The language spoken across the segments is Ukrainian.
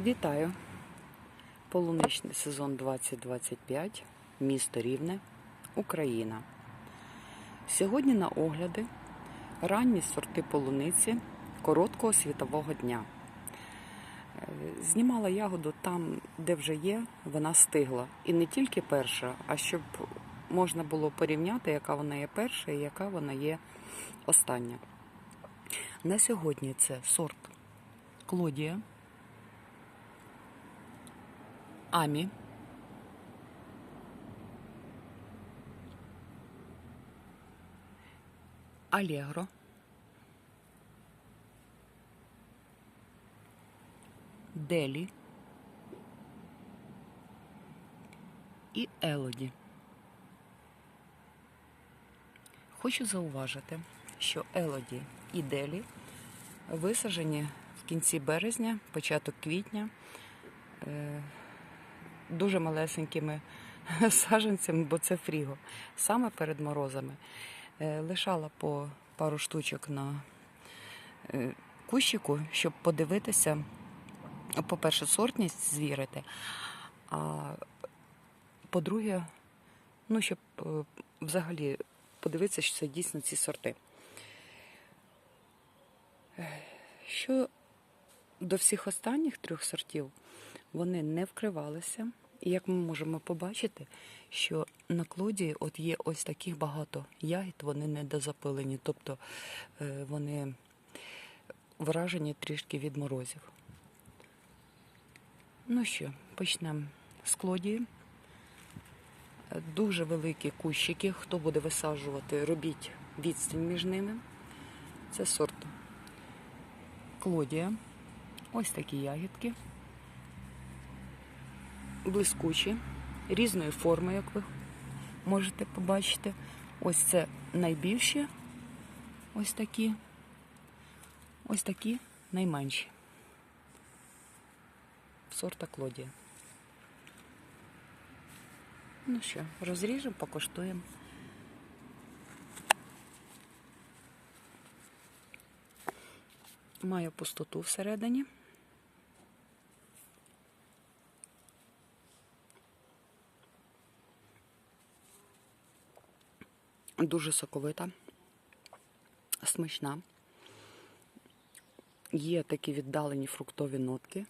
Вітаю! Полуничний сезон 2025, місто Рівне, Україна. Сьогодні на огляди ранні сорти полуниці короткого світового дня. Е, Знімала ягоду там, де вже є, вона стигла. І не тільки перша, а щоб можна було порівняти, яка вона є перша і яка вона є остання. На сьогодні це сорт Клодія. Амі. Алегро. Делі. І Елоді. Хочу зауважити, що Елоді і Делі висаджені в кінці березня, початок квітня. Дуже малесенькими саджанцями, бо це фріго. Саме перед морозами. Е, Лишала по пару штучок на е, кущику, щоб подивитися, по-перше, сортність звірити, а по-друге, ну, щоб е, взагалі подивитися, що це дійсно ці сорти. Що до всіх останніх трьох сортів, вони не вкривалися. І як ми можемо побачити, що на клоді от є ось таких багато ягід, вони недозапилені, тобто е, вони вражені трішки від морозів. Ну що, почнемо з клодії. Дуже великі кущики. Хто буде висаджувати, робіть відстань між ними. Це сорт Клодія. Ось такі ягідки блискучі, різної форми, як ви можете побачити. Ось це найбільші, ось такі, ось такі найменші. Сорта Клодія. Ну що, розріжемо, покуштуємо. Має пустоту всередині. Дуже соковита, смачна. Є такі віддалені фруктові нотки,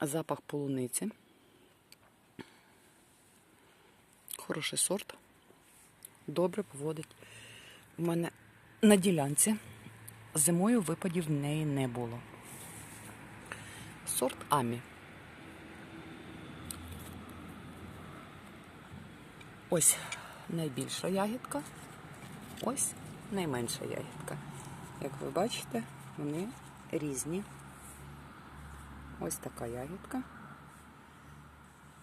запах полуниці. Хороший сорт. Добре поводить. У мене на ділянці зимою випадів в неї не було. Сорт Амі. Ось найбільша ягідка, ось найменша ягідка. Як ви бачите, вони різні. Ось така ягідка.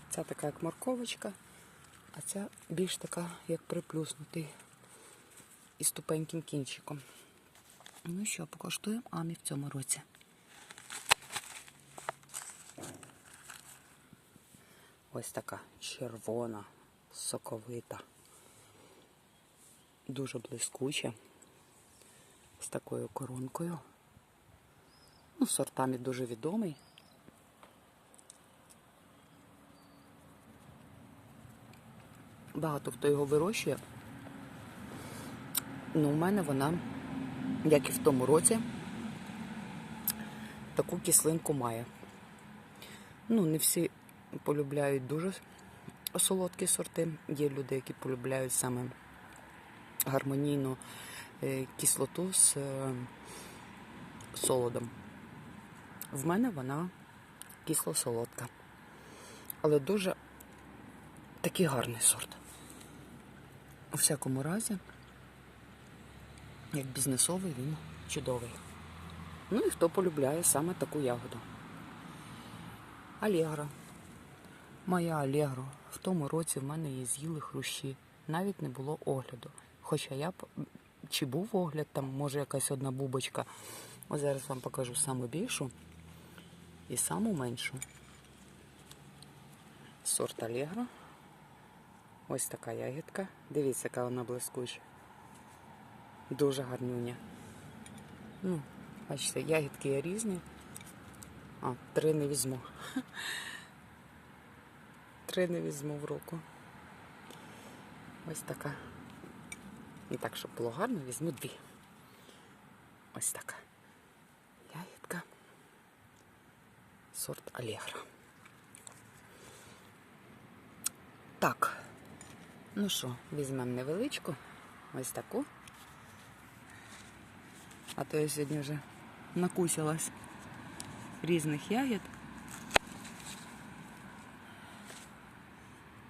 Ця така, як морковочка, а ця більш така, як приплюснутий із тупеньким кінчиком. Ну що, покоштуємо амі в цьому році. Ось така червона, соковита дуже блискуче, з такою коронкою. Ну, сортами дуже відомий. Багато хто його вирощує. Ну, у мене вона, як і в тому році, таку кислинку має. Ну, не всі полюбляють дуже солодкі сорти. Є люди, які полюбляють саме гармонійну е, кислоту з е, солодом. В мене вона кисло-солодка. Але дуже такий гарний сорт. У всякому разі, як бізнесовий, він чудовий. Ну і хто полюбляє саме таку ягоду. Алегро. Моя Алегро. В тому році в мене її з'їли хрущі. Навіть не було огляду. Хоча я б чи був огляд, там може якась одна бубочка. Ось зараз вам покажу саму більшу і саму меншу. Сорт Алегро. Ось така ягідка. Дивіться, яка вона блискуча. Дуже гарнюня. Ну, бачите, ягідки є різні. А, три не візьму. Три не візьму в руку. Ось така. І так, щоб було гарно, візьму дві. Ось така. Ягідка. Сорт Алегро. Так. Ну що, візьмемо невеличку. Ось таку. А то я сьогодні вже накусилась різних ягід.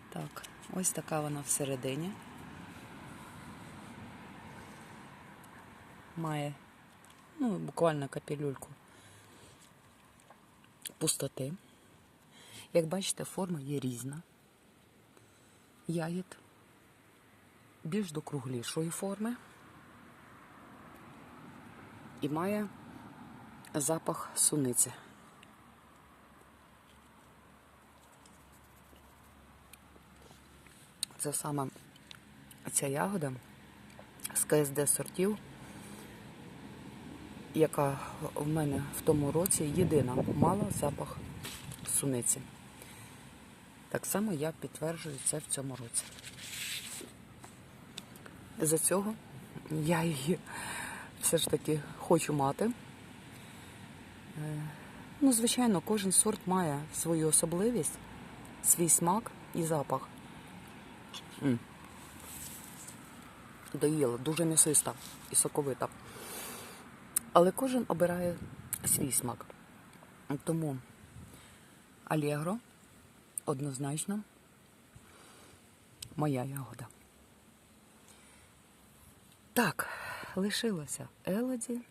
Так, ось така вона всередині. Має, ну, буквально капелюльку пустоти. Як бачите, форма є різна. Ягід більш до круглішої форми і має запах суниці. Це саме ця ягода з КСД сортів, яка в мене в тому році єдина мала запах суниці. Так само я підтверджую це в цьому році. За цього я її все ж таки хочу мати. Е, Ну, звичайно, кожен сорт має свою особливість, свій смак і запах. Доїла, дуже м'ясиста і соковита. Але кожен обирає свій смак. Тому Алегро однозначно моя ягода. Так, лишилося Елоді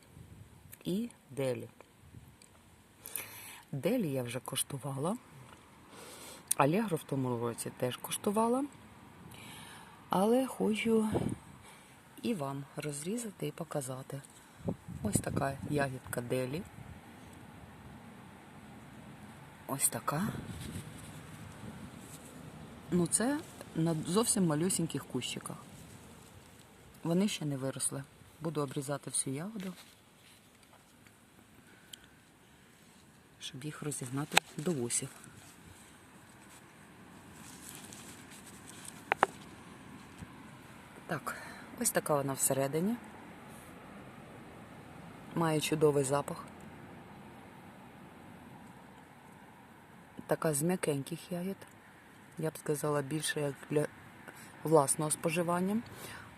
і Делі. Делі я вже коштувала. Алегро в тому році теж коштувала. Але хочу і вам розрізати і показати. Ось така ягідка Делі. Ось така. Ну, це на зовсім малюсіньких кущиках. Вони ще не виросли. Буду обрізати всю ягоду, щоб їх розігнати до вусів. Так, ось така вона всередині. Має чудовий запах. Така з м'якеньких ягід. Я б сказала, більше як для власного споживання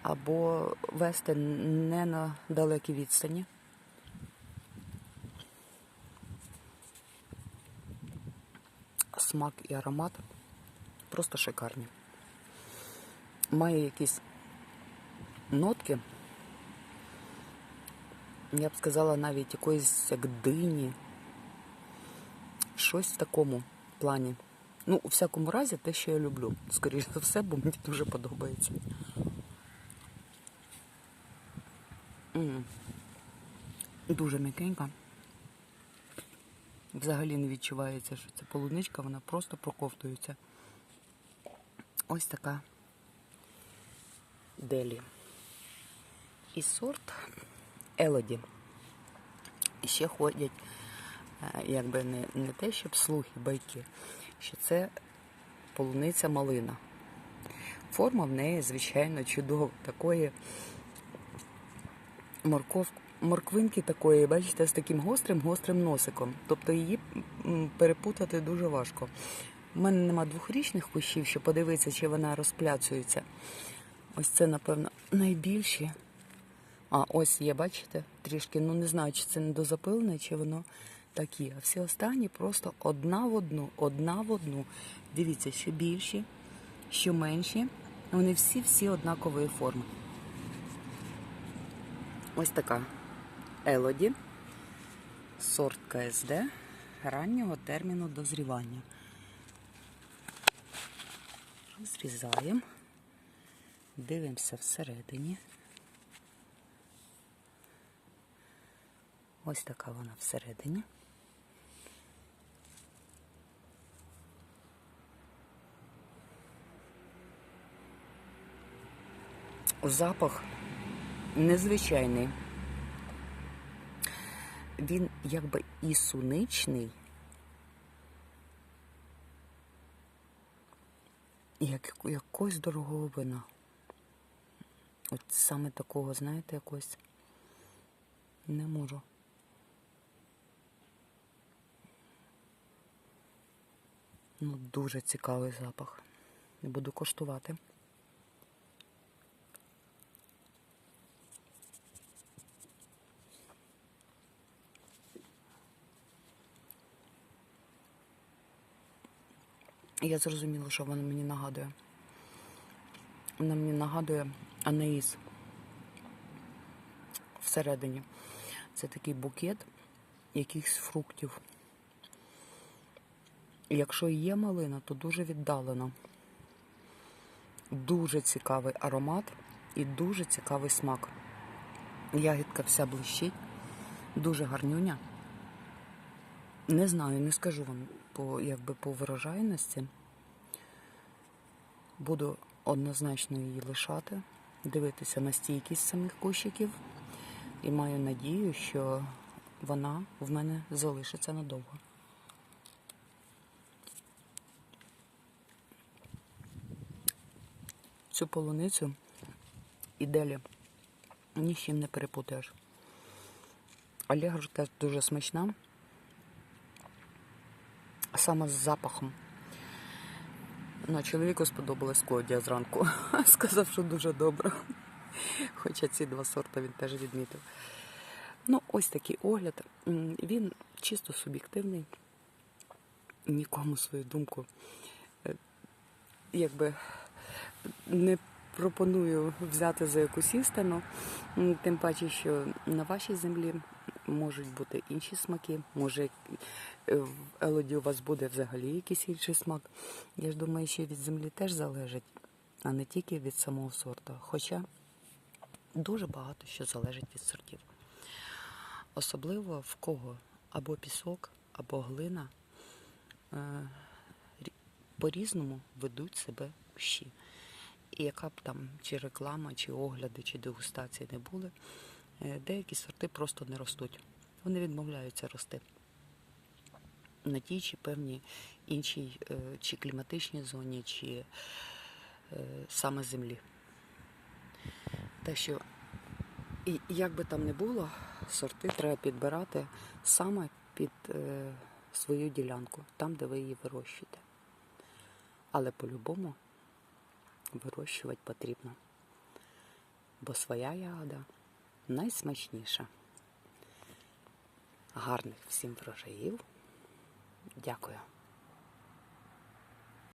або вести не на далекій відстані. Смак і аромат просто шикарні. Має якісь нотки, я б сказала, навіть якоїсь як дині. Щось в такому плані. Ну, у всякому разі, те, що я люблю. Скоріше за все, бо мені дуже подобається. М. Дуже м'якенька. Взагалі не відчувається, що це полуничка, вона просто проковтується. Ось така делі. І сорт Елоді. І ще ходять, е, якби не, не те, щоб слухи, байки, що це полуниця малина. Форма в неї, звичайно, чудова. Такої морков, морквинки такої, бачите, з таким гострим гострим носиком. Тобто її перепутати дуже важко. У мене нема двохрічних кущів, щоб подивитися, чи вона розпляцується. Ось це, напевно, найбільші. А, ось є, бачите, трішки, ну не знаю, чи це недозапилене, чи воно такі. А всі останні просто одна в одну, одна в одну. Дивіться, що більші, що менші. Вони всі-всі однакової форми. Ось така Елоді, сорт КСД раннього терміну дозрівання. Розрізаємо, дивимося всередині. Ось така вона всередині. Запах незвичайний. Він якби і суничний, як, якогось дорогого вина. От саме такого, знаєте, якось не можу. Ну, дуже цікавий запах. Буду коштувати. Я зрозуміла, що воно мені нагадує. Воно мені нагадує анаїз всередині. Це такий букет якихось фруктів. Якщо є малина, то дуже віддалено. Дуже цікавий аромат і дуже цікавий смак. Ягідка вся блищить, дуже гарнюня. Не знаю, не скажу вам по, якби по врожайності. Буду однозначно її лишати, дивитися на стійкість самих кущиків і маю надію, що вона в мене залишиться надовго. Цю полуницю і делі ні з чим не перепутаєш. Алегра теж дуже смачна, саме з запахом. Ну, чоловіку сподобалось Клодія зранку. Сказав, що дуже добре. Хоча ці два сорти він теж відмітив. Ну, ось такий огляд. Він чисто суб'єктивний. Нікому свою думку е, якби не пропоную взяти за якусь істину. Тим паче, що на вашій землі можуть бути інші смаки. Може, е, в Елоді у вас буде взагалі якийсь інший смак. Я ж думаю, що від землі теж залежить, а не тільки від самого сорту. Хоча дуже багато що залежить від сортів. Особливо в кого або пісок, або глина е, по-різному ведуть себе кущі. І яка б там чи реклама, чи огляди, чи дегустації не були, е, деякі сорти просто не ростуть. Вони відмовляються рости на тій чи певній іншій, е, чи кліматичній зоні, чи е, саме землі. Те, що і як би там не було, сорти треба підбирати саме під свою ділянку, там, де ви її вирощуєте. Але по-любому вирощувати потрібно. Бо своя ягода найсмачніша. Гарних всім врожаїв. Дякую.